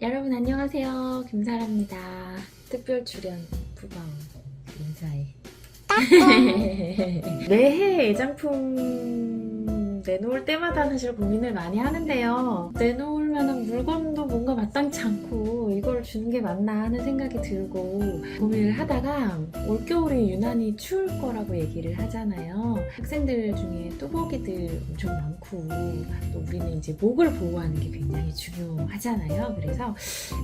여러분 안녕하세요. 김사라입니다. 특별 출연 부방 인사해. 매해 애장품 내놓을 때마다 사실 고민을 많이 하는데요. 만한 물건도 뭔가 마땅치 않고 이걸 주는 게 맞나 하는 생각이 들고 고민을 하다가 올겨울이 유난히 추울 거라고 얘기를 하잖아요. 학생들 중에 뚜벅이들 엄청 많고 또 우리는 이제 목을 보호하는 게 굉장히 중요하잖아요. 그래서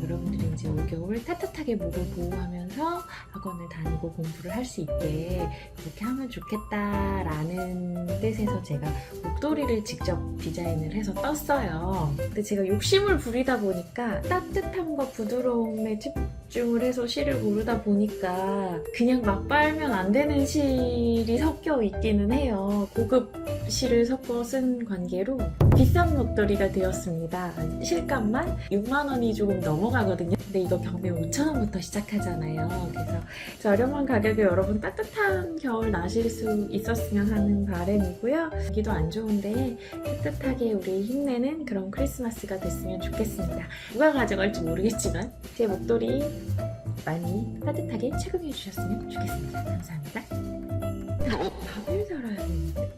여러분들이 이제 올겨울 따뜻하게 목을 보호하면서 학원을 다니고 공부를 할 수 있게 그렇게 하면 좋겠다라는 뜻에서 제가 목도리를 직접 디자인을 해서 떴어요. 근데 제가 욕심을 부리다 보니까 따뜻함과 부드러움에 집중을 해서 실을 고르다 보니까 그냥 막 빨면 안 되는 실이 섞여 있기는 해요. 고급 실을 섞어 쓴 관계로 비싼 목도리가 되었습니다. 실값만 6만 원이 조금 넘어가거든요. 근데 이거 경매 5천 원부터 시작하잖아요. 그래서 저렴한 가격에 여러분 따뜻한 겨울 나실 수 있었으면 하는 바람이고요. 여기도 안 좋은데 따뜻하게 우리 힘내는 그런 크리스마스가 됐으면 좋겠습니다. 누가 가져갈지 모르겠지만 제 목도리 많이 따뜻하게 착용해 주셨으면 좋겠습니다. 감사합니다. 밥을 잘라야 되는데.